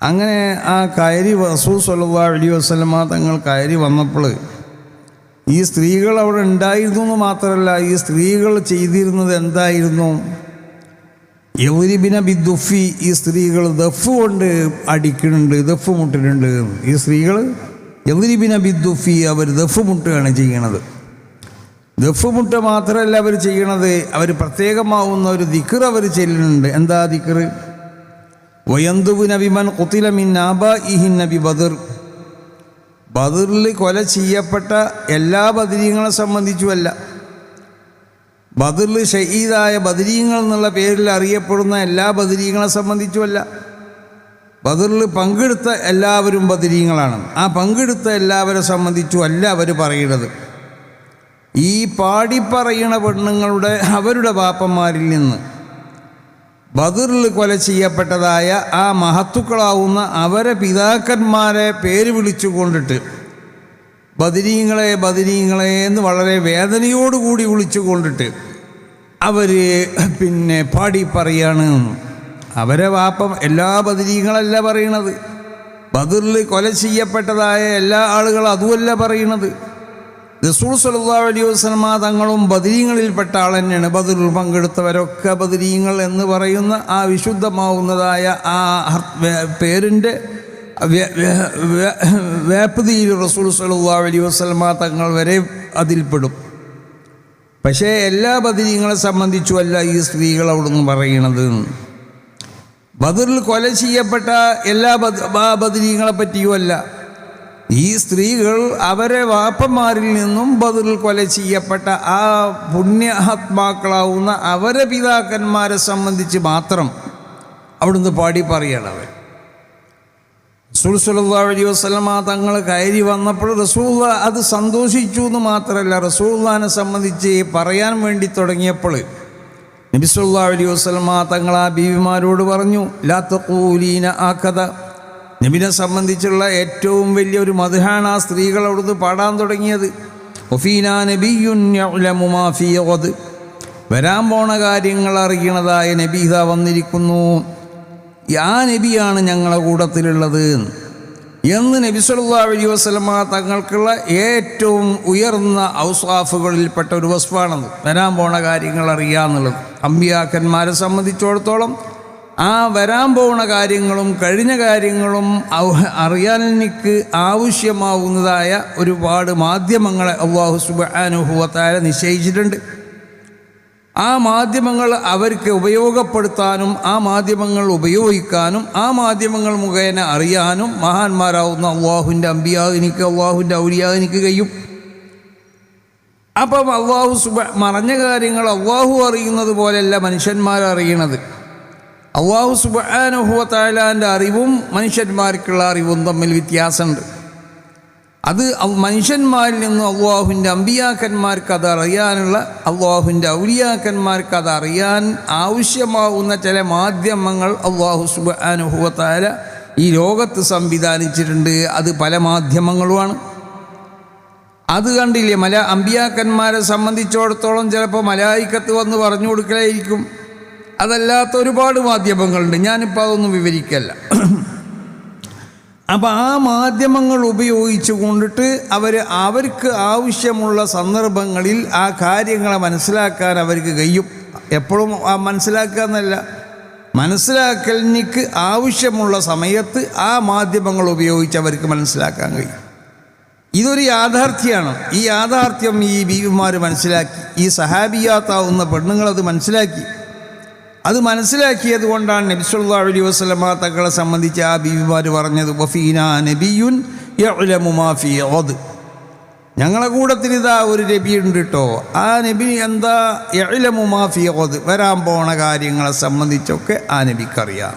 അങ്ങനെ ആ കയറി റസൂൽ സല്ലാ അലി വസ്ലമ തങ്ങൾ കയറി വന്നപ്പോൾ ഈ സ്ത്രീകൾ അവിടെ ഉണ്ടായിരുന്നു എന്ന് മാത്രമല്ല ഈ സ്ത്രീകൾ ചെയ്തിരുന്നത് എന്തായിരുന്നു? യൗരിബിന ബിദുഫി ഈ സ്ത്രീകൾ ദഫ് കൊണ്ട് അടിക്കുന്നുണ്ട് ദഫ് മുട്ടിട്ടുണ്ട്. ഈ സ്ത്രീകൾ യൗരിബിന ബിദുഫി അവർ ദഫ് മുട്ടുകയാണ് ചെയ്യണത്. ദഫ് മുട്ട മാത്രമല്ല അവർ ചെയ്യണത് അവർ പ്രത്യേകമാവുന്ന ഒരു ദിക്കർ അവർ ചെല്ലുന്നുണ്ട് എന്താ ദിക്കർ നാബ ബദർ. ബദറിൽ കൊല ചെയ്യപ്പെട്ട എല്ലാ ബദരീങ്ങളെ സംബന്ധിച്ചുമല്ല. ബദറിൽ ഷഹീദായ ബദരീങ്ങൾ എന്നുള്ള പേരിൽ അറിയപ്പെടുന്ന എല്ലാ ബദരീങ്ങളെ സംബന്ധിച്ചുമല്ല. ബദറിൽ പങ്കെടുത്ത എല്ലാവരും ബദരീങ്ങളാണ്. ആ പങ്കെടുത്ത എല്ലാവരെ സംബന്ധിച്ചും അല്ല അവർ പറയുന്നത്. ഈ പാടിപ്പറയണ പെണ്ണുങ്ങളുടെ അവരുടെ പാപ്പന്മാരിൽ നിന്ന് ബദറിൽ കൊല ചെയ്യപ്പെട്ടതായ ആ മഹത്തുക്കളാവുന്ന അവരെ പിതാക്കന്മാരെ പേര് വിളിച്ചു കൊണ്ടിട്ട് ബദരീങ്ങളെ ബദരീങ്ങളെ എന്ന് വളരെ വേദനയോടുകൂടി വിളിച്ചു കൊണ്ടിട്ട് അവർ പിന്നെ പാടി പറയാണ്. അവരെ വാപ്പം എല്ലാ ബദിനീങ്ങളല്ല പറയണത്. ബദറിൽ കൊല ചെയ്യപ്പെട്ടതായ എല്ലാ ആളുകളും അതുമല്ല പറയണത്. റസൂൽ സല്ലാ അലൈഹി വസ്ലമ തങ്ങളും ബദരീങ്ങളിൽപ്പെട്ട ആൾ തന്നെയാണ്. ബദറിൽ പങ്കെടുത്തവരൊക്കെ ബദരീങ്ങൾ എന്ന് പറയുന്ന ആ വിശുദ്ധമാവുന്നതായ ആ പേരിന്റെ വേപ്പതിയിൽ റസൂൽ സല്ലാ അലൈഹി വസ്ലമ തങ്ങൾ വരെ അതിൽപ്പെടും. പക്ഷേ എല്ലാ ബദരീങ്ങളെ സംബന്ധിച്ചുമല്ല ഈ സ്ത്രീകൾ അവിടുന്ന് പറയണത് ബദറിൽ കൊല ചെയ്യപ്പെട്ട എല്ലാ ബദരീങ്ങളെ പറ്റിയുമല്ല. ഈ സ്ത്രീകൾ അവരെ വാപ്പന്മാരിൽ നിന്നും ബദറിൽ കൊല ചെയ്യപ്പെട്ട ആ പുണ്യാത്മാക്കളാവുന്ന അവരെ പിതാക്കന്മാരെ സംബന്ധിച്ച് മാത്രം അവിടുന്ന് പാടി പറയണവർ റസൂൽ സല്ലാ അലൈഹി വസ്ലമ തങ്ങൾ കയറി വന്നപ്പോൾ റസൂള്ള അത് സന്തോഷിച്ചു എന്ന് മാത്രമല്ല റസൂള്ളാനെ സംബന്ധിച്ച് പറയാൻ വേണ്ടി തുടങ്ങിയപ്പോൾ നബിസുല്ലാ അലി വസ്ലമ തങ്ങൾ ആ ബീവിമാരോട് പറഞ്ഞു ലാത്തൂലീന ആ കഥ നബിനെ സംബന്ധിച്ചുള്ള ഏറ്റവും വലിയൊരു മധുഹാണ് ആ സ്ത്രീകൾ അവിടുന്ന് പാടാൻ തുടങ്ങിയത്. വരാൻ പോണ കാര്യങ്ങൾ അറിയണതായ നബീത വന്നിരിക്കുന്നു. ആ നബിയാണ് ഞങ്ങളുടെ കൂട്ടത്തിലുള്ളത് എന്ന് നബി സല്ലാ അലൈഹി വസ്ലമ തങ്ങൾക്കുള്ള ഏറ്റവും ഉയർന്ന ഔസാഫുകളിൽപ്പെട്ട ഒരു വസ്ഫാണത് വരാൻ പോണ കാര്യങ്ങൾ അറിയാന്നുള്ളത്. അമ്പിയാക്കന്മാരെ സംബന്ധിച്ചിടത്തോളം ആ വരാൻ പോകുന്ന കാര്യങ്ങളും കഴിഞ്ഞ കാര്യങ്ങളും അറിയാൻ എനിക്ക് ആവശ്യമാവുന്നതായ ഒരുപാട് മാധ്യമങ്ങളെ അള്ളാഹു സുബാനുഭവത്തായ നിശ്ചയിച്ചിട്ടുണ്ട്. ആ മാധ്യമങ്ങൾ അവർക്ക് ഉപയോഗപ്പെടുത്താനും ആ മാധ്യമങ്ങൾ ഉപയോഗിക്കാനും ആ മാധ്യമങ്ങൾ മുഖേന അറിയാനും മഹാന്മാരാവുന്ന അള്ളാഹുവിന്റെ അമ്പിയാ എനിക്ക് അള്ളാഹുവിന്റെ ഔലിയാ കഴിയും. അപ്പം അള്ളാഹു സുബ മറഞ്ഞ കാര്യങ്ങൾ അള്ളാഹു അറിയുന്നത് പോലെയല്ല മനുഷ്യന്മാരറിയണത്. അള്ളാഹു സുബാനുഹുവത്തായാലാന്റെ അറിവും മനുഷ്യന്മാർക്കുള്ള അറിവും തമ്മിൽ വ്യത്യാസമുണ്ട്. അത് മനുഷ്യന്മാരിൽ നിന്നും അള്ളാഹുവിന്റെ അമ്പിയാക്കന്മാർക്ക് അത് അറിയാനുള്ള അള്ളാഹുവിന്റെ ഔലിയാക്കന്മാർക്ക് അത് അറിയാൻ ആവശ്യമാവുന്ന ചില മാധ്യമങ്ങൾ അള്ളാഹു സുബാനുഹുവത്തായ ഈ ലോകത്ത് സംവിധാനിച്ചിട്ടുണ്ട്. അത് പല മാധ്യമങ്ങളുമാണ്. അത് കണ്ടില്ലേ? മല അമ്പിയാക്കന്മാരെ സംബന്ധിച്ചിടത്തോളം ചിലപ്പോൾ മലായിക്കത്ത് വന്ന് പറഞ്ഞു കൊടുക്കലായിരിക്കും. അതല്ലാത്ത ഒരുപാട് മാധ്യമങ്ങളുണ്ട്. ഞാനിപ്പോൾ അതൊന്നും വിവരിക്കല്ല. അപ്പോൾ ആ മാധ്യമങ്ങൾ ഉപയോഗിച്ചു കൊണ്ടിട്ട് അവർ അവർക്ക് ആവശ്യമുള്ള സന്ദർഭങ്ങളിൽ ആ കാര്യങ്ങളെ മനസ്സിലാക്കാൻ അവർക്ക് കഴിയും. എപ്പോഴും മനസ്സിലാക്കുക എന്നല്ല. മനസ്സിലാക്കലിനിക്ക് ആവശ്യമുള്ള സമയത്ത് ആ മാധ്യമങ്ങൾ ഉപയോഗിച്ച് അവർക്ക് മനസ്സിലാക്കാൻ കഴിയും. ഇതൊരു യാഥാർത്ഥ്യമാണ്. ഈ യാഥാർത്ഥ്യം ഈ ബീവിമാർ മനസ്സിലാക്കി. ഈ സഹാബിയാത്താവുന്ന പെണ്ണുങ്ങളത് മനസ്സിലാക്കി. അത് മനസ്സിലാക്കിയത് കൊണ്ടാണ് നബിസുല്ലാ അലൈഹി വസ്ലമ തങ്ങളെ സംബന്ധിച്ച് ആ ബീവിമാർ പറഞ്ഞത് വഫീന നബിയുൻ യഅലമുമാഫി ഓത് ഞങ്ങളെ കൂട്ടത്തിൽ ഇതാ ഒരു നബി ഉണ്ട് കേട്ടോ ആ നബി എന്താ? യഅലമുമാഫി ഓത് വരാൻ പോണ കാര്യങ്ങളെ സംബന്ധിച്ചൊക്കെ ആ നബിക്കറിയാം.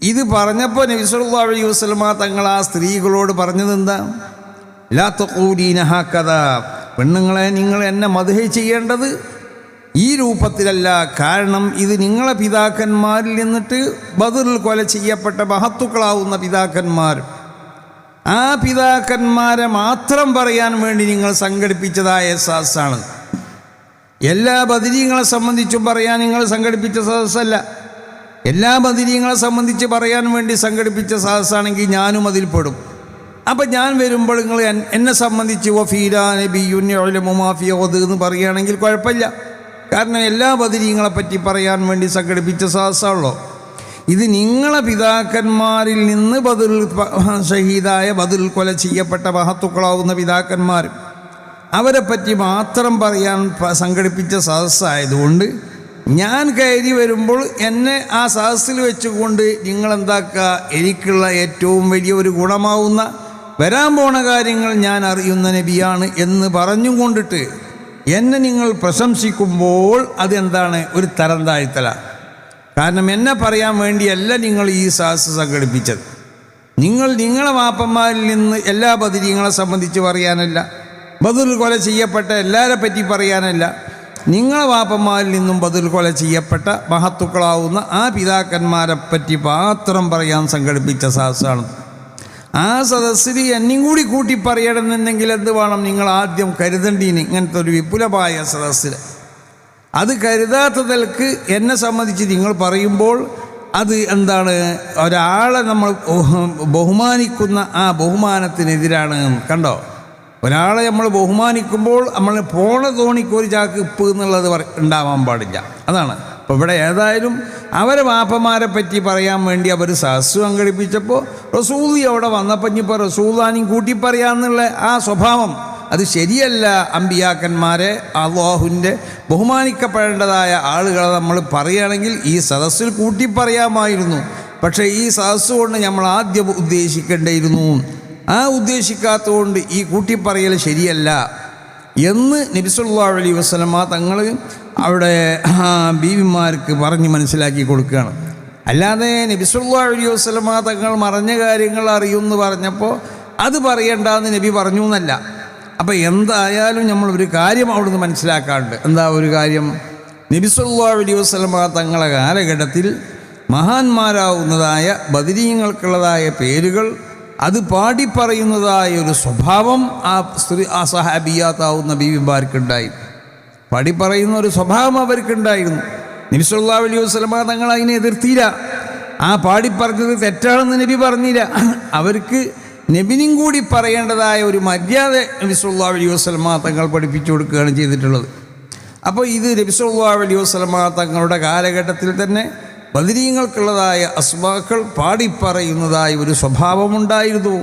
ഇത് പറഞ്ഞപ്പോൾ നബി നബിസുല്ലാ അലൈഹി വസ്ലമ തങ്ങൾ ആ സ്ത്രീകളോട് പറഞ്ഞത് എന്താ? ലാത്തൂലീനഹ കഥ പെണ്ണുങ്ങളെ നിങ്ങൾ എന്നെ മധുഹ ചെയ്യേണ്ടത് ഈ രൂപത്തിലല്ല കാരണം ഇത് നിങ്ങളെ പിതാക്കന്മാരിൽ നിന്നിട്ട് ബദറിൽ കൊല ചെയ്യപ്പെട്ട മഹത്തുക്കളാവുന്ന പിതാക്കന്മാർ. ആ പിതാക്കന്മാരെ മാത്രം പറയാൻ വേണ്ടി നിങ്ങൾ സംഘടിപ്പിച്ചതായ സദസ്സാണ് എല്ലാ ബദരീങ്ങളെ സംബന്ധിച്ചും പറയാൻ നിങ്ങൾ സംഘടിപ്പിച്ച സദസ്സല്ല. എല്ലാ ബദിരീങ്ങളെ സംബന്ധിച്ച് പറയാൻ വേണ്ടി സംഘടിപ്പിച്ച സദസ്സാണെങ്കിൽ ഞാനും അതിൽ പെടും. അപ്പം ഞാൻ വരുമ്പോൾ നിങ്ങൾ എന്നെ സംബന്ധിച്ച് വഫീല അത് എന്ന് പറയുകയാണെങ്കിൽ കുഴപ്പമില്ല. കാരണം എല്ലാ ബദരീങ്ങളെ പറ്റി പറയാൻ വേണ്ടി സംഘടിപ്പിച്ച സദസ്സാണല്ലോ ഇത് നിങ്ങളെ പിതാക്കന്മാരിൽ നിന്ന് ബദുൽ ഷഹീദായ ബദുൽ കൊല ചെയ്യപ്പെട്ട മഹത്തുക്കളാവുന്ന പിതാക്കന്മാർ അവരെ പറ്റി മാത്രം പറയാൻ സംഘടിപ്പിച്ച സദസ്സായതുകൊണ്ട് ഞാൻ കയറി വരുമ്പോൾ എന്നെ ആ സദസ്സിൽ വെച്ചുകൊണ്ട് നിങ്ങളെന്താക്കുക? എനിക്കുള്ള ഏറ്റവും വലിയ ഒരു ഗുണമാവുന്ന വരാൻ പോണ കാര്യങ്ങൾ ഞാൻ അറിയുന്ന നബിയാണ് എന്ന് പറഞ്ഞും കൊണ്ടിട്ട് എന്നെ നിങ്ങൾ പ്രശംസിക്കുമ്പോൾ അതെന്താണ്? ഒരു തരം താഴ്ത്തല കാരണം എന്നെ പറയാൻ വേണ്ടിയല്ല നിങ്ങൾ ഈ സാഹസ സംഘടിപ്പിച്ചത്. നിങ്ങൾ നിങ്ങളെ വാപ്പന്മാരിൽ നിന്ന് എല്ലാ ബദിരീങ്ങളെ സംബന്ധിച്ച് പറയാനല്ല. ബദുൽ കൊല ചെയ്യപ്പെട്ട എല്ലാവരെ പറ്റി പറയാനല്ല. നിങ്ങളെ വാപ്പന്മാരിൽ നിന്നും ബദുൽ കൊല ചെയ്യപ്പെട്ട മഹത്തുക്കളാവുന്ന ആ പിതാക്കന്മാരെ പറ്റി മാത്രം പറയാൻ സംഘടിപ്പിച്ച സദസ്സാണ് ആ സദസ്സിൽ എന്നെയും കൂടി കൂട്ടി പറയണമെന്നുണ്ടെങ്കിൽ എന്ത് വേണം? നിങ്ങൾ ആദ്യം കരുതണ്ടീന്. ഇങ്ങനത്തെ ഒരു വിപുലമായ സദസ്സിൽ അത് കരുതാത്തതൽക്ക് എന്നെ സംബന്ധിച്ച് നിങ്ങൾ പറയുമ്പോൾ അത് എന്താണ്? ഒരാളെ നമ്മൾ ബഹുമാനിക്കുന്ന ആ ബഹുമാനത്തിനെതിരാണ് കണ്ടോ? ഒരാളെ നമ്മൾ ബഹുമാനിക്കുമ്പോൾ നമ്മൾ പോണ തോണിക്ക് ഒരു ചാക്ക് ഇപ്പ് എന്നുള്ളത് ഉണ്ടാവാൻ പാടില്ല. അതാണ്. അപ്പോൾ ഇവിടെ ഏതായാലും അവരെ വാപ്പമാരെ പറ്റി പറയാൻ വേണ്ടി അവർ സഹസ് സംഘടിപ്പിച്ചപ്പോൾ റസൂലി അവിടെ വന്നപ്പോൾ ഇനിയിപ്പോൾ റസൂലാനും കൂട്ടി പറയാമെന്നുള്ള ആ സ്വഭാവം അത് ശരിയല്ല അമ്പിയാക്കന്മാരെ അള്ളാഹുവിന്റെ ബഹുമാനിക്കപ്പെടേണ്ടതായ ആളുകളെ നമ്മൾ പറയുകയാണെങ്കിൽ ഈ സദസ്സിൽ കൂട്ടി പറയാമായിരുന്നു. പക്ഷേ ഈ സദസ്സ് കൊണ്ട് നമ്മൾ ആദ്യം ഉദ്ദേശിക്കേണ്ടിയിരുന്നു. ആ ഉദ്ദേശിക്കാത്തതുകൊണ്ട് ഈ കൂട്ടിപ്പറയൽ ശരിയല്ല എന്ന് നബിസുല്ലാ അലൈ വസ്ലമ തങ്ങൾ അവിടെ ആ, ബീവിമാർക്ക് പറഞ്ഞ് മനസ്സിലാക്കി കൊടുക്കുകയാണ്. അല്ലാതെ നബിസുല്ലാ അലൈ വസ്ലമ തങ്ങൾ മറഞ്ഞ കാര്യങ്ങൾ അറിയുമെന്ന് പറഞ്ഞപ്പോൾ അത് പറയണ്ടെന്ന് നബി പറഞ്ഞു എന്നല്ല. അപ്പോൾ എന്തായാലും നമ്മൾ ഒരു കാര്യം അവിടുന്ന് മനസ്സിലാക്കാറുണ്ട് എന്താ ഒരു കാര്യം? നബിസുല്ലാ അലൈ വസ്ലമ തങ്ങളെ കാലഘട്ടത്തിൽ മഹാന്മാരാവുന്നതായ ബദരീങ്ങൾക്കുള്ളതായ പേരുകൾ അത് പാടിപ്പറയുന്നതായ ഒരു സ്വഭാവം ആ സ്ത്രീ ആ സഹാബിയാത്താവുന്ന ബീവിമാർക്കുണ്ടായി. പാടിപ്പറയുന്ന ഒരു സ്വഭാവം അവർക്കുണ്ടായിരുന്നു. നബിസുല്ലാ അലൈഹി വസ്ലമ തങ്ങൾ അതിനെ എതിർത്തില്ല. ആ പാടി പാടിപ്പറഞ്ഞത് തെറ്റാണെന്ന് നബി പറഞ്ഞില്ല. അവർക്ക് നബിനും കൂടി പറയേണ്ടതായ ഒരു മര്യാദ നബിസുല്ലാ അലൈഹി വസ്ലമ തങ്ങൾ പഠിപ്പിച്ചു കൊടുക്കുകയാണ് ചെയ്തിട്ടുള്ളത്. അപ്പോൾ ഇത് നബിസുല്ലാ അലൈഹി വസ്ലമ തങ്ങളുടെ കാലഘട്ടത്തിൽ തന്നെ ബദരീങ്ങൾക്കുള്ളതായ അസ്മാക്കൾ പാടിപ്പറയുന്നതായ ഒരു സ്വഭാവമുണ്ടായിരുന്നു.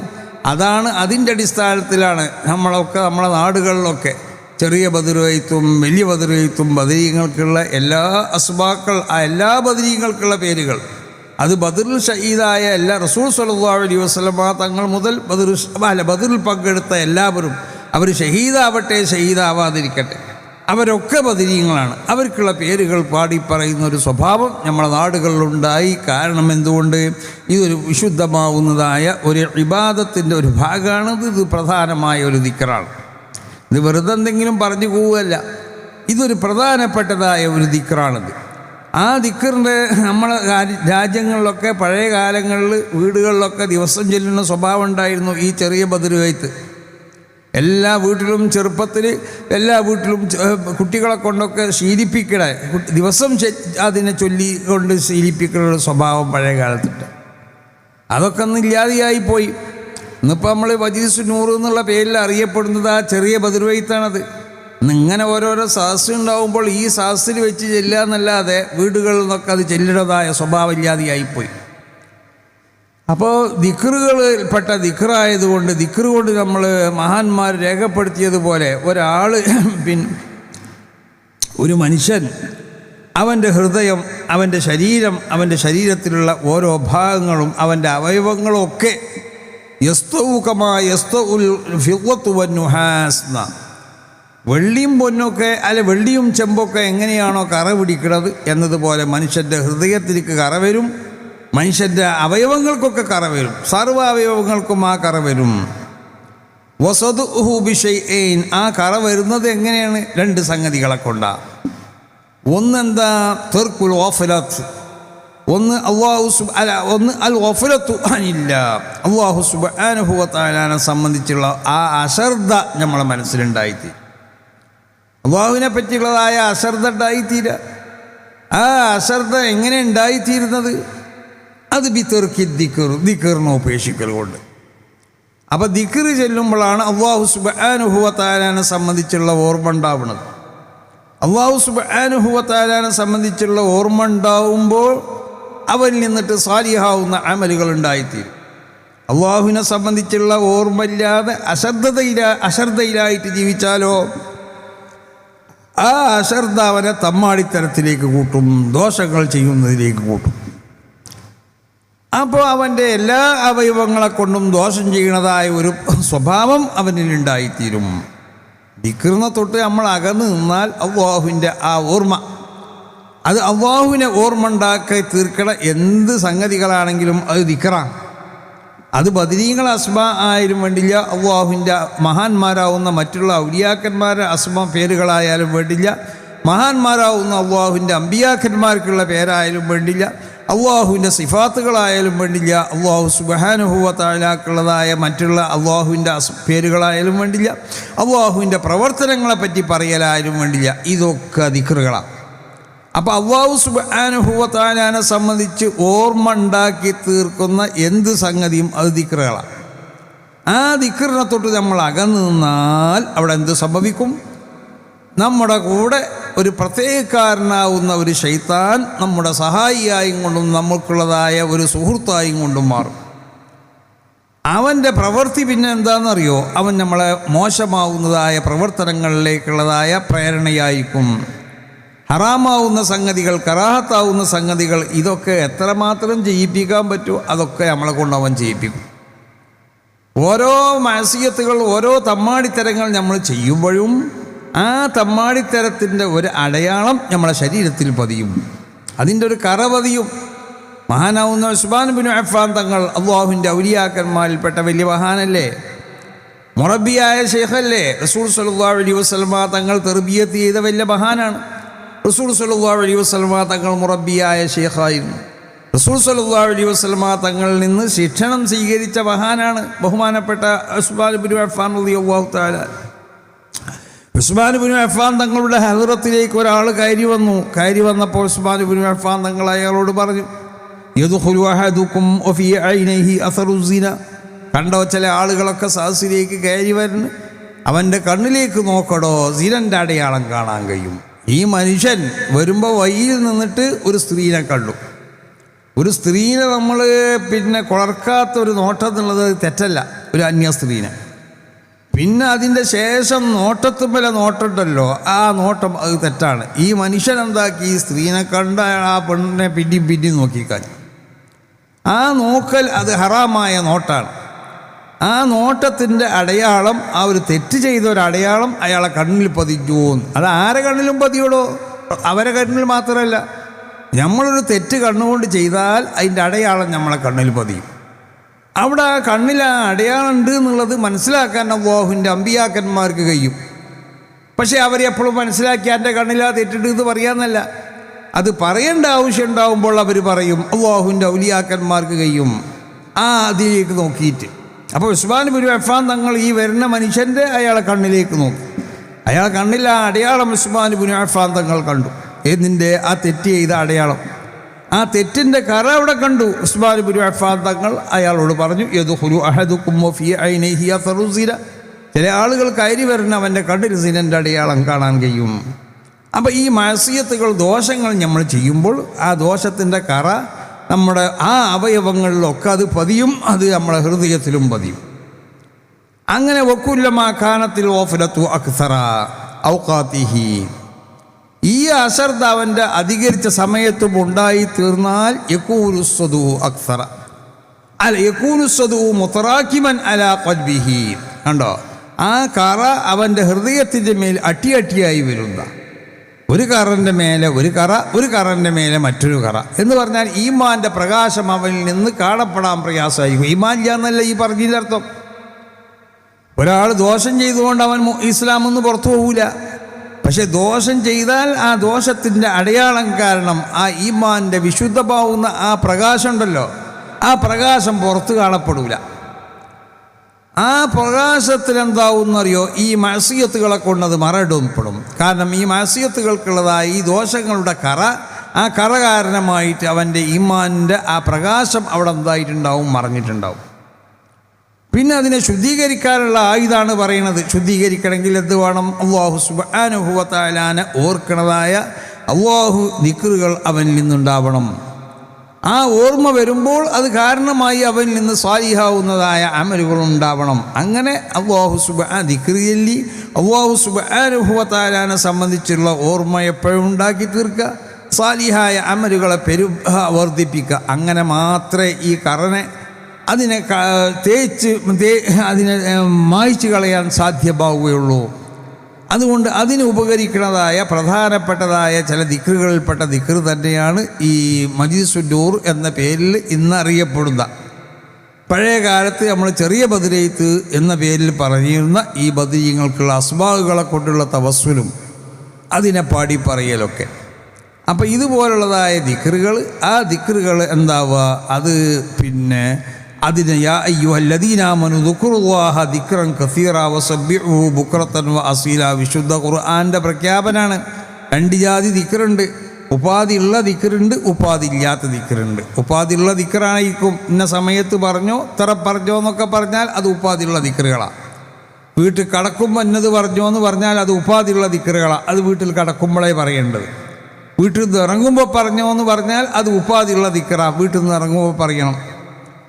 അതാണ് അതിന്റെ അടിസ്ഥാനത്തിലാണ് നമ്മളൊക്കെ നമ്മളെ നാടുകളിലൊക്കെ ചെറിയ ബദുരവയ്ത്തും വലിയ ബദുരവയ്ത്തും ബദരീങ്ങൾക്കുള്ള എല്ലാ അസ്ബാക്കൾ ആ എല്ലാ ബദരീങ്ങൾക്കുള്ള പേരുകൾ. അത് ബദറിൽ ഷഹീദായ എല്ലാ റസൂൽ സല്ലല്ലാഹു അലൈഹി വസല്ലമ തങ്ങൾ മുതൽ ബദർ അല്ല ബദറിൽ പങ്കെടുത്ത എല്ലാവരും അവർ ഷഹീദാവട്ടെ ഷഹീദാവാതിരിക്കട്ടെ അവരൊക്കെ ബദരീങ്ങളാണ്. അവർക്കുള്ള പേരുകൾ പാടി പറയുന്ന ഒരു സ്വഭാവം നമ്മുടെ നാടുകളിലുണ്ടായി. കാരണം എന്തുകൊണ്ട്? ഇതൊരു വിശുദ്ധമാവുന്നതായ ഒരു വിവാദത്തിന്റെ ഒരു ഭാഗമാണ് ഇത് പ്രധാനമായ ഒരു ദിക്കറാണ് ഇത് വെറുതെ എന്തെങ്കിലും പറഞ്ഞു പോവുകയല്ല. ഇതൊരു പ്രധാനപ്പെട്ടതായ ഒരു ദിക്കറാണിത് ആ ദിക്കറിന്റെ നമ്മളെ രാജ്യങ്ങളിലൊക്കെ പഴയ കാലങ്ങളിൽ വീടുകളിലൊക്കെ ദിവസം ചെല്ലുന്ന സ്വഭാവം ഉണ്ടായിരുന്നു ഈ ചെറിയ ബദരുവൈത്ത് എല്ലാ വീട്ടിലും ചെറുപ്പത്തിൽ എല്ലാ വീട്ടിലും കുട്ടികളെ കൊണ്ടൊക്കെ ശീലിപ്പിക്കണ ദിവസം അതിനെ ചൊല്ലി കൊണ്ട് ശീലിപ്പിക്കുന്ന സ്വഭാവം പഴയ കാലത്തുണ്ട് അതൊക്കെ ഒന്ന് ഇല്ലാതെയായി പോയി. ഇന്നിപ്പോൾ നമ്മൾ വജീസ് നൂറ് എന്നുള്ള പേരിൽ അറിയപ്പെടുന്നത് ആ ചെറിയ ബദുർവൈത്താണത്. ഇങ്ങനെ ഓരോരോ സഹസ് ഉണ്ടാകുമ്പോൾ ഈ സഹസിൽ വെച്ച് ചെല്ലുക എന്നല്ലാതെ വീടുകളിൽ നിന്നൊക്കെ അത് ചെല്ലുന്നതായ സ്വഭാവമില്ലാതെയായിപ്പോയി. അപ്പോൾ ദിക്റുകളിൽപ്പെട്ട ദിക്റായതുകൊണ്ട് ദിക്റ് കൊണ്ട് നമ്മൾ മഹാന്മാർ രേഖപ്പെടുത്തിയതുപോലെ ഒരാൾ പിൻ ഒരു മനുഷ്യൻ അവന്റെ ഹൃദയം അവന്റെ ശരീരം അവന്റെ ശരീരത്തിലുള്ള ഓരോ ഭാഗങ്ങളും അവന്റെ അവയവങ്ങളും ഒക്കെ വെള്ളിയും പൊന്നൊക്കെ അല്ല വെള്ളിയും ചെമ്പൊക്കെ എങ്ങനെയാണോ കറ പിടിക്കുന്നത് എന്നതുപോലെ മനുഷ്യന്റെ ഹൃദയത്തിലേക്ക് കറ വരും. മനുഷ്യന്റെ അവയവങ്ങൾക്കൊക്കെ കറ വരും. സർവ അവയവങ്ങൾക്കും ആ കറ വരും. വസതുഹു ഹുബിഷൈൻ ആ കറ വരുന്നത് എങ്ങനെയാണ്? രണ്ട് സംഗതികളെ കൊണ്ടാണ് ഒന്നെന്താ? തെർക്കുൽ ഓഫലത്ത് ഒന്ന് അള്ളാഹു സുബ് അല്ല ഒന്ന് അൽ ഒഫലത്തു അനില്ല അള്ളാഹു സുബാനുഭവത്താലാനെ സംബന്ധിച്ചുള്ള ആ അശ്രദ്ധ നമ്മളെ മനസ്സിലുണ്ടായിത്തീരും അള്ളാഹുവിനെ പറ്റിയുള്ളതായ അശ്രദ്ധ ഉണ്ടായിത്തീര. ആ അശ്രദ്ധ എങ്ങനെ ഉണ്ടായിത്തീരുന്നത്? അത് ബിത്തെറുക്കി ദിക്കർ ദിക്കറിനെ ഉപേക്ഷിക്കൽ കൊണ്ട്. അപ്പോൾ ദിക്കർ ചെല്ലുമ്പോഴാണ് അള്ളാഹു സുബാനുഹുവത്താലാനെ സംബന്ധിച്ചുള്ള ഓർമ്മ ഉണ്ടാവുന്നത്. അള്ളാഹു സുബാനുഹുവത്താലാനെ സംബന്ധിച്ചുള്ള ഓർമ്മ ഉണ്ടാവുമ്പോൾ അവനിൽ നിന്നിട്ട് സ്വാലിഹാവുന്ന അമലുകൾ ഉണ്ടായിത്തീരും അള്ളാഹുവിനെ സംബന്ധിച്ചുള്ള ഓർമ്മയില്ലാതെ അശ്രദ്ധയില അശ്രദ്ധയിലായിട്ട് ജീവിച്ചാലോ? ആ അശ്രദ്ധ അവനെ തമ്മാടിത്തരത്തിലേക്ക് കൂട്ടും ദോഷങ്ങൾ ചെയ്യുന്നതിലേക്ക് കൂട്ടും. അപ്പോൾ അവന്റെ എല്ലാ അവയവങ്ങളെ കൊണ്ടും ദോഷം ചെയ്യണതായ ഒരു സ്വഭാവം അവനിൽ ഉണ്ടായിത്തീരും. വിക്രുന്ന തൊട്ട് നമ്മൾ അകന്ന് നിന്നാൽ അള്ളാഹുവിന്റെ ആ ഓർമ്മ അത് അള്ളാഹുവിനെ ഓർമ്മണ്ടാക്കി തീർക്കണ എന്ത് സംഗതികളാണെങ്കിലും അത് ദിക്കറാണ്. അത് ബദരീങ്ങൾ അസ്മ ആയാലും വേണ്ടില്ല അള്ളാഹുവിന്റെ മഹാന്മാരാവുന്ന മറ്റുള്ള ഔലിയാക്കന്മാരുടെ അസ്മ പേരുകളായാലും വേണ്ടില്ല മഹാന്മാരാവുന്ന അള്ളാഹുവിന്റെ അമ്പിയാക്കന്മാർക്കുള്ള പേരായാലും വേണ്ടില്ല അള്ളാഹുവിന്റെ സിഫാത്തുകളായാലും വേണ്ടില്ല അള്ളാഹു സുബഹാനുഭവത്താലാക്കുള്ളതായ മറ്റുള്ള അള്ളാഹുവിന്റെ അസ് പേരുകളായാലും വേണ്ടില്ല അള്ളാഹുവിന്റെ പ്രവർത്തനങ്ങളെപ്പറ്റി പറയലായാലും വേണ്ടില്ല. ഇതൊക്കെ ദിക്കറുകളാണ്. അപ്പോൾ അള്ളാഹു സുബാനുഭവത്താലാനെ സംബന്ധിച്ച് ഓർമ്മ ഉണ്ടാക്കി തീർക്കുന്ന എന്ത് സംഗതിയും അത് ദിക്കറുകളാണ് ആ ദിക്കറിനെ തൊട്ട് നമ്മൾ അകന്നു നിന്നാൽ അവിടെ എന്ത് സംഭവിക്കും? നമ്മുടെ കൂടെ ഒരു പ്രത്യേകക്കാരനാവുന്ന ഒരു ശൈത്താൻ നമ്മുടെ സഹായിയായും കൊണ്ടും നമുക്കുള്ളതായ ഒരു സുഹൃത്തായും കൊണ്ടും മാറും. അവന്റെ പ്രവൃത്തി പിന്നെ എന്താണെന്നറിയോ അവൻ നമ്മളെ മോശമാവുന്നതായ പ്രവർത്തനങ്ങളിലേക്കുള്ളതായ പ്രേരണയായിരിക്കും. ഹറാമാവുന്ന സംഗതികൾ കറാഹത്താവുന്ന സംഗതികൾ ഇതൊക്കെ എത്രമാത്രം ചെയ്യിപ്പിക്കാൻ പറ്റുമോ അതൊക്കെ നമ്മളെ കൊണ്ട് അവൻ ചെയ്യിപ്പിക്കും. ഓരോ മാസികത്തുകൾ ഓരോ തമ്മാടിത്തരങ്ങൾ നമ്മൾ ചെയ്യുമ്പോഴും ആ തമ്മാടിത്തരത്തിന്റെ ഒരു അടയാളം നമ്മളെ ശരീരത്തിൽ പതിയും. അതിന്റെ ഒരു കറ പതിയും. മഹാനാവുന്ന ഉസ്മാൻ ബിൻ അഫാൻ തങ്ങൾ അള്ളാഹുവിന്റെ ഔലിയാക്കന്മാരിൽപ്പെട്ട വലിയ മഹാനല്ലേ? മുറബിയായ ഷെയ്ഖല്ലേ റസൂൽ സല്ലാ അലി വസ്ലമ തങ്ങൾ തെർബിയത്ത് ചെയ്ത വലിയ മഹാനാണ്. റസൂൽ സല്ലാ അലി വസ്ലമ തങ്ങൾ മുറബിയായ ഷെയ്ഖായിരുന്നു റസൂൽ സല്ലാ അലി വസ്ലമ തങ്ങളിൽ നിന്ന് ശിക്ഷണം സ്വീകരിച്ച മഹാനാണ് ബഹുമാനപ്പെട്ട ഉസ്മാൻ ബിൻ അഫാൻ അലി അള്ളാഹു ഉസ്മാൻ ബിൻ അഫാൻ തങ്ങളുടെ ഹദറത്തിലേക്ക് ഒരാൾ കയറി വന്നു. കയറി വന്നപ്പോൾ ഉസ്മാൻ ബിൻ അഫാൻ തങ്ങൾ അയാളോട് പറഞ്ഞു കണ്ടോ ചില ആളുകളൊക്കെ സദസ്സിലേക്ക് കയറി വരുന്നു. അവന്റെ കണ്ണിലേക്ക് നോക്കടോ സിരന്റെ അടയാളം കാണാൻ കഴിയും. ഈ മനുഷ്യൻ വരുമ്പോൾ വഴിയിൽ നിന്നിട്ട് ഒരു സ്ത്രീനെ കണ്ടു. ഒരു സ്ത്രീനെ നമ്മൾ പിന്നെ കുളർക്കാത്ത ഒരു നോട്ടം എന്നുള്ളത് തെറ്റല്ല. ഒരു അന്യ സ്ത്രീനെ. പിന്നെ അതിന്റെ ശേഷം നോട്ടത്തുമ്പല നോട്ടുണ്ടല്ലോ. ആ നോട്ടം അത് തെറ്റാണ്. ഈ മനുഷ്യൻ എന്താക്കി? ഈ സ്ത്രീനെ കണ്ട ആ പെണ്ണിനെ പിന്നെയും പിന്നെയും നോക്കിക്കാൻ ആ നോക്കൽ അത് ഹറാമായ നോട്ടാണ്. ആ നോട്ടത്തിന്റെ അടയാളം ആ ഒരു തെറ്റ് ചെയ്ത ഒരു അടയാളം അയാളെ കണ്ണിൽ പതിച്ചു അത് ആരെ കണ്ണിലും പതിയോടോ അവരെ കണ്ണിൽ മാത്രമല്ല. നമ്മളൊരു തെറ്റ് കണ്ണുകൊണ്ട് ചെയ്താൽ അതിന്റെ അടയാളം നമ്മളെ കണ്ണിൽ പതിയും. അവിടെ ആ കണ്ണിൽ ആ അടയാളം ഉണ്ട് എന്നുള്ളത് മനസ്സിലാക്കാൻ അള്ളാഹുവിന്റെ അമ്പിയാക്കന്മാർക്ക് കഴിയും. പക്ഷേ അവരെപ്പോഴും മനസ്സിലാക്കി എന്റെ കണ്ണിലാ തെറ്റിട്ട് ഇത് പറയാമെന്നല്ല അത് പറയേണ്ട ആവശ്യം ഉണ്ടാവുമ്പോൾ അവർ പറയും അള്ളാഹുവിന്റെ ഔലിയാക്കന്മാർക്ക് കഴിയും. ആ അതിലേക്ക് നോക്കിയിട്ട്. അപ്പോൾ ഉസ്മാൻ ബിൻ അഫാൻ തങ്ങൾ ഈ വരുന്ന മനുഷ്യന്റെ അയാളെ കണ്ണിലേക്ക് നോക്കി. അയാളെ കണ്ണിൽ ആ അടയാളം ഉസ്മാൻ ബിൻ അഫാൻ തങ്ങൾ കണ്ടു. എന്നിന്റെ ആ തെറ്റ് ചെയ്ത അടയാളം. ആ തെറ്റിന്റെ കറ അവിടെ കണ്ടു. ഉസ്മാൻ ബിൻ അഫാൻ തങ്ങൾ അയാളോട് പറഞ്ഞു യദു ഫി ഐനഹിയ ചില ആളുകൾ കയറി വരുന്ന അവന്റെ കണ്ണിൽ സിനന്റെ അടയാളം കാണാൻ കഴിയും. അപ്പോൾ ഈ മാസിയത്തുകൾ ദോഷങ്ങൾ നമ്മൾ ചെയ്യുമ്പോൾ ആ ദോഷത്തിന്റെ കറ നമ്മുടെ ആ അവയവങ്ങളിലൊക്കെ അത് പതിയും അത് നമ്മുടെ ഹൃദയത്തിലും പതിയും. അങ്ങനെ വക്കുല്ലമാക്കാനത്തിൽ ഓഫലത്തു അക്സറ ഔക്കാത്തിഹി ഈ അശ്രദ്ധ അവന്റെ അധികരിച്ച സമയത്തും ഉണ്ടായി തീർന്നാൽ യക്കൂലുസ്വതു അക്സറ. അല്ല യക്കൂലുസ്വതു മുത്തറാക്കിമൻ അല കൊൽബിഹി കണ്ടോ? ആ കറ അവന്റെ ഹൃദയത്തിന്റെ മേൽ അട്ടിയട്ടിയായി വരുന്ന ഒരു കറന്റെ മേലെ ഒരു കറ ഒരു കറന്റെ മേലെ മറ്റൊരു കറ. എന്ന് പറഞ്ഞാൽ ഈമാന്റെ പ്രകാശം അവനിൽ നിന്ന് കാണപ്പെടാൻ പ്രയാസമായിരിക്കും. ഈമാൻ ഇല്ല എന്നല്ല ഈ പറഞ്ഞതിന്റെ അർത്ഥം. ഒരാൾ ദോഷം ചെയ്തുകൊണ്ട് അവൻ ഇസ്ലാം ഒന്ന് പുറത്തു പോകൂല പക്ഷെ ദോഷം ചെയ്താൽ ആ ദോഷത്തിന്റെ അടയാളം കാരണം ആ ഈമാന്റെ വിശുദ്ധമാവുന്ന ആ പ്രകാശം ഉണ്ടല്ലോ ആ പ്രകാശം പുറത്ത് കാണപ്പെടൂല. ആ പ്രകാശത്തിൽ എന്താവുന്നറിയോ ഈ മാസിയത്തുകളെ കൊണ്ടത് മറയിടപ്പെടും. കാരണം ഈ മാസിയത്തുകൾക്കുള്ളതായ ഈ ദോഷങ്ങളുടെ കറ ആ കറ കാരണമായിട്ട് അവന്റെ ഇമാന്റെ ആ പ്രകാശം അവിടെ എന്തായിട്ടുണ്ടാവും? മറഞ്ഞിട്ടുണ്ടാവും. പിന്നെ അതിനെ ശുദ്ധീകരിക്കാനുള്ള ആയുധാണ് പറയുന്നത്. ശുദ്ധീകരിക്കണമെങ്കിൽ എന്ത് വേണം? അള്ളാഹു സുബാനുഭവത്താലാന ഓർക്കണതായ അള്ളാഹു ദിക്റുകൾ അവനിൽ നിന്നുണ്ടാവണം. ആ ഓർമ്മ വരുമ്പോൾ അത് കാരണമായി അവൻ നിന്ന് സ്വാലിഹാവുന്നതായ അമലുകൾ ഉണ്ടാവണം അങ്ങനെ അള്ളാഹു സുബ ദിക്രിയല്ലി ചൊല്ലി സുബ അനുഭവത്താരാനെ സംബന്ധിച്ചുള്ള ഓർമ്മ എപ്പോഴും ഉണ്ടാക്കി തീർക്കുക. സാലിഹായ അമലുകളെ പെരു വർദ്ധിപ്പിക്കുക. അങ്ങനെ മാത്രമേ ഈ കറനെ അതിനെ തേച്ച് അതിനെ മായ്ച്ചു കളയാൻ സാധ്യമാവുകയുള്ളൂ. അതുകൊണ്ട് അതിന് ഉപകരിക്കുന്നതായ പ്രധാനപ്പെട്ടതായ ചില ദിക്റുകളിൽപ്പെട്ട ദിക്റ് തന്നെയാണ് ഈ മജീസുന്നൂർ എന്ന പേരിൽ ഇന്നറിയപ്പെടുന്ന. പഴയ കാലത്ത് നമ്മൾ ചെറിയ ബദിരയത്ത് എന്ന പേരിൽ പറഞ്ഞിരുന്ന ഈ ബദിരീയങ്ങൾക്കുള്ള അസ്ബാഹുകളെ കൊണ്ടുള്ള തവസ്സുലും അതിനെ പാടി പറയലൊക്കെ അപ്പോൾ ഇതുപോലുള്ളതായ ദിക്റുകൾ ആ ദിക്റുകൾ എന്താവുക അത് പിന്നെ അതിന് യാ അയ്യോ അല്ലദീനാമനു ദുഃഖുറുവാഹ ദിക്റൻ കസീറ വസബ്യു ബുക്രത്തൻ വ അസീല വിശുദ്ധ ഖുർആാന്റെ പ്രഖ്യാപനാണ്. രണ്ട് ജാതി ദിക്റുണ്ട്. ഉപാധി ഉള്ള ദിക്റുണ്ട് ഉപാധി ഇല്ലാത്ത ദിക്റുണ്ട്. ഉപാധി ഉള്ള ദിക്റായിരിക്കും. ഇന്ന സമയത്ത് പറഞ്ഞോ ഇത്ര പറഞ്ഞോ എന്നൊക്കെ പറഞ്ഞാൽ അത് ഉപാധിയുള്ള ദിക്റുകളാണ് വീട്ടിൽ കടക്കുമ്പോൾ എന്നത് പറഞ്ഞോ എന്ന് പറഞ്ഞാൽ അത് ഉപാധിയുള്ള ദിക്കറുകളാണ് അത് വീട്ടിൽ കടക്കുമ്പോഴേ പറയേണ്ടത്. വീട്ടിൽ നിന്ന് ഇറങ്ങുമ്പോൾ പറഞ്ഞോ എന്ന് പറഞ്ഞാൽ അത് ഉപാധിയുള്ള ദിക്കറാണ് വീട്ടിൽ നിന്ന് ഇറങ്ങുമ്പോൾ പറയണം.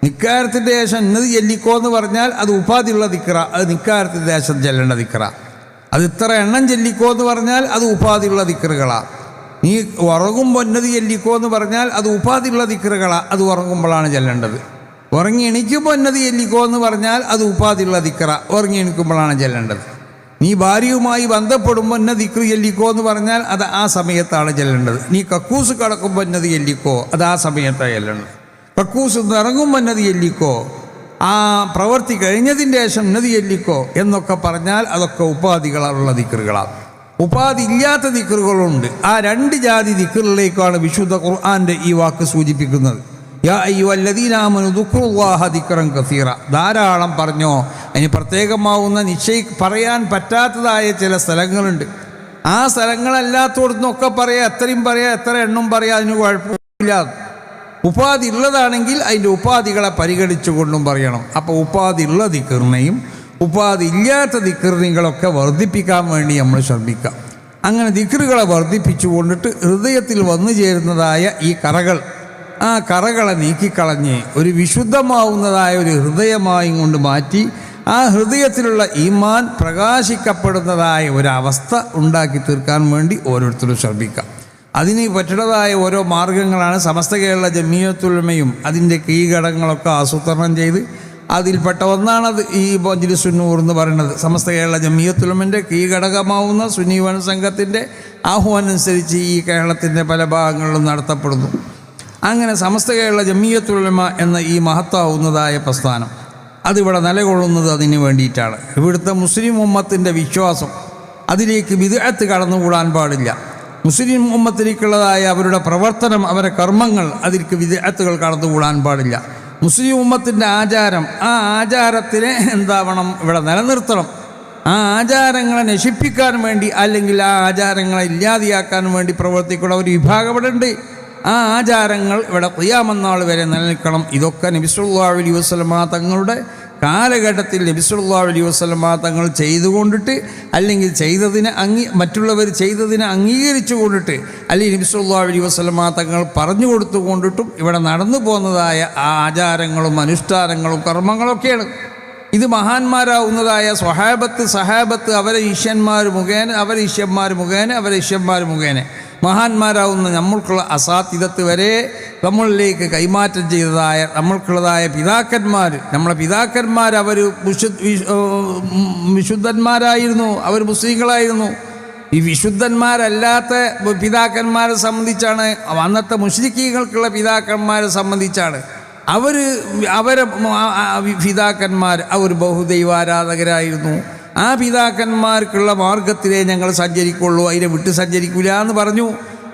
നിക്കാരത്തിന്റെ ശേഷം ഇന്നത് ചെല്ലിക്കോ എന്ന് പറഞ്ഞാൽ അത് ഉപാധിയുള്ള ദിക്ര അത് നിക്കാരത്തിന്റെ ശേഷം ചെല്ലേണ്ട ദിക്ര അത് ഇത്ര എണ്ണം ചെല്ലിക്കോ എന്ന് പറഞ്ഞാൽ അത് ഉപാധിയുള്ള ദിക്കറുകളാണ് നീ ഉറങ്ങുമ്പോൾ എന്നത് ചെല്ലിക്കോ എന്ന് പറഞ്ഞാൽ അത് ഉപാധിയുള്ള ദിക്കറുകളാണ് അത് ഉറങ്ങുമ്പോഴാണ് ചെല്ലേണ്ടത്. ഉറങ്ങി എണീക്കുമ്പോൾ എന്നത് ചെല്ലിക്കോ എന്ന് പറഞ്ഞാൽ അത് ഉപാധിയുള്ള ദിക്കറ ഉറങ്ങി എണീക്കുമ്പോഴാണ് ചെല്ലേണ്ടത്. നീ ഭാര്യയുമായി ബന്ധപ്പെടുമ്പോൾ എന്നെ ദിക്റ് ചെല്ലിക്കോ എന്ന് പറഞ്ഞാൽ അത് ആ സമയത്താണ് ചെല്ലേണ്ടത്. നീ കക്കൂസ് കടക്കുമ്പോൾ എന്നത് ചെല്ലിക്കോ അത് ആ സമയത്താണ് ചെല്ലേണ്ടത്. കക്കൂസ് ഇറങ്ങുമ്പോൾ നദി ചെല്ലിക്കോ? ആ പ്രവൃത്തി കഴിഞ്ഞതിന്റെ ശേഷം നദി എല്ലിക്കോ എന്നൊക്കെ പറഞ്ഞാൽ അതൊക്കെ ഉപാധികളുള്ള ദിക്കറുകളാണ് ഉപാധി ഇല്ലാത്ത ദിക്കറുകളുണ്ട് ആ രണ്ട് ജാതി ദിക്കറിലേക്കാണ് വിശുദ്ധ ഖുർആാന്റെ ഈ വാക്ക് സൂചിപ്പിക്കുന്നത്. ധാരാളം പറഞ്ഞോ. അതിന് പ്രത്യേകമാവുന്ന നിശ്ചയി പറയാൻ പറ്റാത്തതായ ചില സ്ഥലങ്ങളുണ്ട്. ആ സ്ഥലങ്ങളല്ലാത്തോടത്തുനിന്നൊക്കെ പറയാം. എത്രയും പറയാം എത്ര എണ്ണം പറയാം അതിന് കുഴപ്പമില്ല. ഉപാധി ഉള്ളതാണെങ്കിൽ അതിന്റെ ഉപാധികളെ പരിഗണിച്ചുകൊണ്ടും പറയണം. അപ്പോൾ ഉപാധി ഉള്ള ദിക്കറിനെയും ഉപാധി ഇല്ലാത്ത ദിക്കിർണികളൊക്കെ വർദ്ധിപ്പിക്കാൻ വേണ്ടി നമ്മൾ ശ്രമിക്കാം അങ്ങനെ ദിക്കറുകളെ വർദ്ധിപ്പിച്ചു കൊണ്ടിട്ട് ഹൃദയത്തിൽ വന്നു ചേരുന്നതായ ഈ കറകൾ ആ കറകളെ നീക്കിക്കളഞ്ഞ് ഒരു വിശുദ്ധമാവുന്നതായ ഒരു ഹൃദയമായും കൊണ്ട് മാറ്റി ആ ഹൃദയത്തിലുള്ള ഈമാൻ പ്രകാശിക്കപ്പെടുന്നതായ ഒരവസ്ഥ ഉണ്ടാക്കി തീർക്കാൻ വേണ്ടി ഓരോരുത്തരും ശ്രമിക്കാം അതിന് പറ്റുന്നതായ ഓരോ മാർഗങ്ങളാണ് സമസ്ത കേരള ജമീയത്തുൽമയും അതിന്റെ കീഘടകങ്ങളൊക്കെ ആസൂത്രണം ചെയ്ത് അതിൽപ്പെട്ട ഒന്നാണത് ഈ ബോജിലി സുന്നൂർ എന്ന് പറയുന്നത്. സമസ്ത കേരള ജമീയത്തുലമന്റെ കീഴ്ഘടകമാവുന്ന സുന്നീവൻ സംഘത്തിന്റെ ആഹ്വാനം അനുസരിച്ച് ഈ കേരളത്തിന്റെ പല ഭാഗങ്ങളിലും നടത്തപ്പെടുന്നു. അങ്ങനെ സമസ്ത കേരള ജമീയത്തുലമ എന്ന ഈ മഹത്താവുന്നതായ പ്രസ്ഥാനം അതിവിടെ നിലകൊള്ളുന്നത് അതിന് വേണ്ടിയിട്ടാണ്. ഇവിടുത്തെ മുസ്ലിം ഉമ്മത്തിന്റെ വിശ്വാസം അതിലേക്ക് വിദേഹത്ത് കടന്നുകൂടാൻ പാടില്ല. മുസ്ലിം ഉമ്മത്തിലേക്കുള്ളതായ അവരുടെ പ്രവർത്തനം അവരുടെ കർമ്മങ്ങൾ അതിലേക്ക് വിദ്യാർത്ഥികൾ കടന്നുകൂടാൻ പാടില്ല. മുസ്ലിം ഉമ്മത്തിന്റെ ആചാരം ആ ആചാരത്തിനെ എന്താവണം? ഇവിടെ നിലനിർത്തണം. ആ ആചാരങ്ങളെ നശിപ്പിക്കാൻ വേണ്ടി അല്ലെങ്കിൽ ആ ആചാരങ്ങളെ ഇല്ലാതെയാക്കാൻ വേണ്ടി പ്രവർത്തിക്കുന്ന ഒരു വിഭാഗം ഇവിടെ ഉണ്ട്. ആ ആചാരങ്ങൾ ഇവിടെ ഖിയാമന്നാൾ വരെ നിലനിൽക്കണം. ഇതൊക്കെ നബിസുല്ലാ അലി വസ്ലമ തങ്ങളുടെ കാലഘട്ടത്തിൽ നബിസുല്ലാ അലൈഹി വസ്ലമ തങ്ങൾ ചെയ്തുകൊണ്ടിട്ട് അല്ലെങ്കിൽ ചെയ്തതിനെ അംഗീ മറ്റുള്ളവർ ചെയ്തതിനെ അംഗീകരിച്ചു കൊണ്ടിട്ട് അല്ലെങ്കിൽ നബിസുല്ലാ അലൈഹി വസ്ലമ തങ്ങൾ പറഞ്ഞു കൊടുത്തു കൊണ്ടിട്ടും ഇവിടെ നടന്നു പോകുന്നതായ ആ ആചാരങ്ങളും അനുഷ്ഠാനങ്ങളും കർമ്മങ്ങളൊക്കെയാണ്. ഇത് മഹാന്മാരാവുന്നതായ സ്വഹാബത്ത് സഹാബത്ത് അവരെ ഈശ്വന്മാർ മുഖേന അവരെ ഈശ്വന്മാർ മുഖേന അവരെ ഈശ്വന്മാർ മുഖേന. മഹാന്മാരാവുന്ന നമ്മൾക്കുള്ള അസാധ്യതത്ത് വരെ നമ്മളിലേക്ക് കൈമാറ്റം ചെയ്തതായ നമ്മൾക്കുള്ളതായ പിതാക്കന്മാർ നമ്മളെ പിതാക്കന്മാർ അവർ വിശു വിശു- വിശുദ്ധന്മാരായിരുന്നു. അവർ മുസ്ലിങ്ങളായിരുന്നു. ഈ വിശുദ്ധന്മാരല്ലാത്ത പിതാക്കന്മാരെ സംബന്ധിച്ചാണ് അന്നത്തെ മുസ്ലിക്കീകൾക്കുള്ള പിതാക്കന്മാരെ സംബന്ധിച്ചാണ്. അവർ അവരെ പിതാക്കന്മാർ അവർ ബഹുദൈവാരാധകരായിരുന്നു. ആ പിതാക്കന്മാർക്കുള്ള മാർഗത്തിലേ ഞങ്ങൾ സഞ്ചരിക്കുള്ളൂ അതിനെ വിട്ട് സഞ്ചരിക്കില്ല എന്ന് പറഞ്ഞു.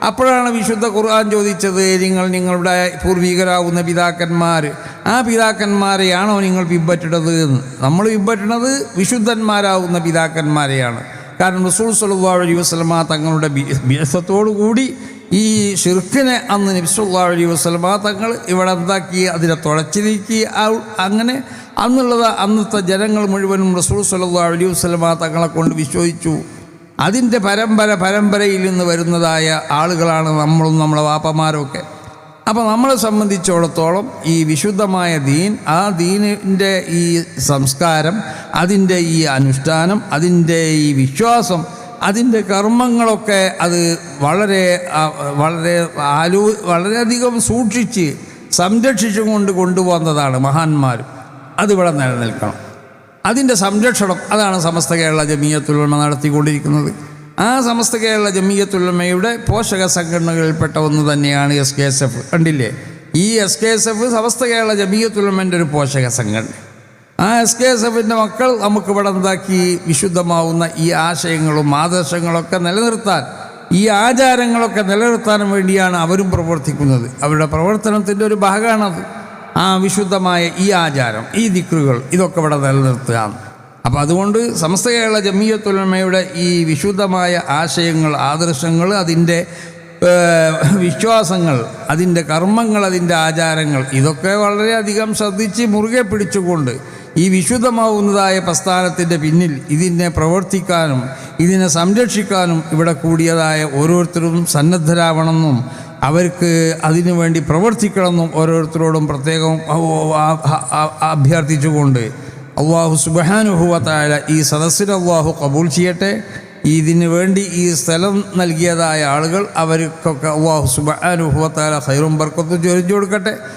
അപ്പോഴാണ് വിശുദ്ധ ഖുർആൻ ചോദിച്ചത് നിങ്ങൾ നിങ്ങളുടെ പൂർവികരാകുന്ന പിതാക്കന്മാർ ആ പിതാക്കന്മാരെയാണോ നിങ്ങൾ പിൻപറ്റണത് എന്ന്. നമ്മൾ പിൻപറ്റണത് വിശുദ്ധന്മാരാകുന്ന പിതാക്കന്മാരെയാണ്. കാരണം റസൂൽ സല്ലല്ലാഹു അലൈഹി വസ്ലമ തങ്ങളുടെ കൂടി ഈ ഷിർക്കിനെ അന്ന് നബിസുല്ലാ അലൈഹി വസ്ലമ തങ്ങൾ ഇവിടെ എന്താക്കി? അതിനെ തുളച്ചിരിക്കി അങ്ങനെ അന്നുള്ളത് അന്നത്തെ ജനങ്ങൾ മുഴുവനും റസൂൽ സല്ലാ അലൈഹി വസ്ലമ തങ്ങളെ കൊണ്ട് വിശ്വസിച്ചു. അതിന്റെ പരമ്പര പരമ്പരയിൽ നിന്ന് വരുന്നതായ ആളുകളാണ് നമ്മളും നമ്മളെ വാപ്പമാരൊക്കെ. അപ്പോൾ നമ്മളെ സംബന്ധിച്ചിടത്തോളം ഈ വിശുദ്ധമായ ദീൻ ആ ദീനിന്റെ ഈ സംസ്കാരം അതിന്റെ ഈ അനുഷ്ഠാനം അതിന്റെ ഈ വിശ്വാസം അതിന്റെ കർമ്മങ്ങളൊക്കെ അത് വളരെ വളരെ ആലോ വളരെയധികം സൂക്ഷിച്ച് സംരക്ഷിച്ചും കൊണ്ട് കൊണ്ടുപോകുന്നതാണ് മഹാന്മാർ അതിവിടെ നിലനിൽക്കണം. അതിന്റെ സംരക്ഷണം അതാണ് സമസ്ത കേരള ജമീയത്തുലമ നടത്തിക്കൊണ്ടിരിക്കുന്നത്. ആ സമസ്ത കേരള ജമീയത്തുലമയുടെ പോഷക സംഘടനകളിൽപ്പെട്ട ഒന്ന് തന്നെയാണ് എസ് കെ എസ് എഫ്. കണ്ടില്ലേ? ഈ S K S F Samastha Kerala ജമീയത്തുലമന്റെ ഒരു പോഷക സംഘടന. ആ എസ് കെ എസ് എഫിന്റെ മക്കൾ നമുക്കിവിടെ എന്താക്കി വിശുദ്ധമാവുന്ന ഈ ആശയങ്ങളും ആദർശങ്ങളൊക്കെ നിലനിർത്താൻ ഈ ആചാരങ്ങളൊക്കെ നിലനിർത്താനും വേണ്ടിയാണ് അവരും പ്രവർത്തിക്കുന്നത്. അവരുടെ പ്രവർത്തനത്തിന്റെ ഒരു ഭാഗമാണത്. ആ വിശുദ്ധമായ ഈ ആചാരം ഈ ദിക്കുകൾ ഇതൊക്കെ ഇവിടെ നിലനിർത്തുക അപ്പോൾ അതുകൊണ്ട് സമസ്ത കേരള ജമീയത്തുലമയുടെ ഈ വിശുദ്ധമായ ആശയങ്ങൾ ആദർശങ്ങൾ അതിന്റെ വിശ്വാസങ്ങൾ അതിന്റെ കർമ്മങ്ങൾ അതിന്റെ ആചാരങ്ങൾ ഇതൊക്കെ വളരെയധികം ശ്രദ്ധിച്ച് മുറുകെ പിടിച്ചുകൊണ്ട് ഈ വിശുദ്ധമാവുന്നതായ പ്രസ്ഥാനത്തിന്റെ പിന്നിൽ ഇതിനെ പ്രവർത്തിക്കാനും ഇതിനെ സംരക്ഷിക്കാനും ഇവിടെ കൂടിയതായ ഓരോരുത്തരും സന്നദ്ധരാവണമെന്നും അവർക്ക് അതിനുവേണ്ടി പ്രവർത്തിക്കണമെന്നും ഓരോരുത്തരോടും പ്രത്യേകം അഭ്യർത്ഥിച്ചുകൊണ്ട് അള്ളാഹു സുബാനുഭവത്തായ ഈ സദസ്സിന് അള്ളാഹു കബൂൾ ചെയ്യട്ടെ. ഇതിനു വേണ്ടി ഈ സ്ഥലം നൽകിയതായ ആളുകൾ അവർക്കൊക്കെ അള്ളാഹു സുബാനുഭവത്തായ ഹൈറും ബർക്കത്തും ചൊരിഞ്ഞു കൊടുക്കട്ടെ.